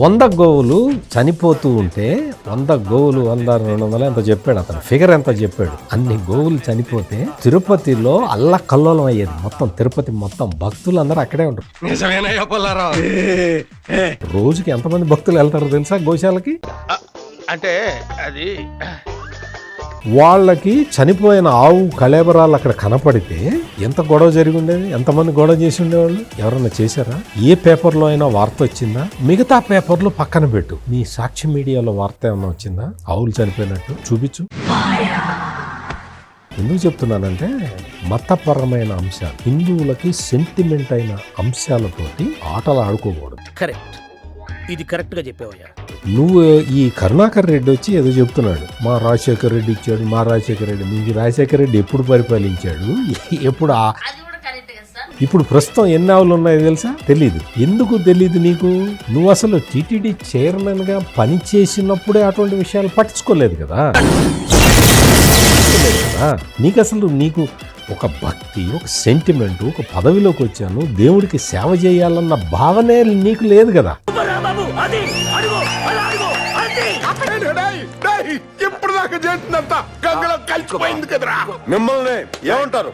వంద గోవులు చనిపోతూ ఉంటే వంద గోవులు వంద రెండు వందలు ఎంత చెప్పాడు అతను? ఫిగర్ ఎంత చెప్పాడు? అన్ని గోవులు చనిపోతే తిరుపతిలో అల్ల కల్లోలం అయ్యేది. మొత్తం తిరుపతి మొత్తం భక్తులు అందరూ అక్కడే ఉంటారు. రోజుకి ఎంతమంది భక్తులు వెళ్తారో తెలుసా గోశాలకి? అంటే అది వాళ్ళకి చనిపోయిన ఆవు కళేబరాలు అక్కడ కనపడితే ఎంత గొడవ జరిగి ఉండేది ఎంతమంది గొడవ చేసి ఉండేవాళ్ళు ఎవరన్నా చేశారా? ఏ పేపర్లో అయినా వార్త వచ్చిందా? మిగతా పేపర్లు పక్కన పెట్టు. నీ సాక్షి మీడియాలో వార్త ఏమైనా వచ్చిందా? ఆవులు చనిపోయినట్టు చూపించు. ఎందుకు చెప్తున్నానంటే మతపరమైన అంశాలు హిందువులకి సెంటిమెంట్ అయిన అంశాలతోటి ఆటలు ఆడుకోకూడదు. కరెక్ట్. ఇది కరెక్ట్గా చెప్పేవయ్యా. నువ్వు ఈ కరుణాకర్ రెడ్డి వచ్చి ఏదో చెప్తున్నాడు. మా రాజశేఖర్ రెడ్డి ఇచ్చాడు మా రాజశేఖర్ రెడ్డి. మీకు రాజశేఖర్ రెడ్డి ఎప్పుడు పరిపాలించాడు? ఎప్పుడు ఆ అది కూడా కరెక్ట్ కదా సార్. ఇప్పుడు ప్రస్తుతం ఎన్ని ఆవులు ఉన్నాయో తెలుసా? తెలీదు. ఎందుకు తెలీదు నీకు? నువ్వు అసలు టీటీడీ చైర్మన్గా పని చేసినప్పుడే అటువంటి విషయాలు పట్టించుకోలేదు కదా? పట్టించుకోలేదు కదా? నీకు అసలు నీకు ఒక భక్తి ఒక సెంటిమెంట్ ఒక పదవిలోకి వచ్చాను. దేవుడికి సేవ చేయాలన్న భావనే నీకు లేదు కదా? ఇప్పుడు దాకా చేసిందంతా గంగలో కలిసిపోయింది కదరా మిమ్మల్ని ఏమంటారు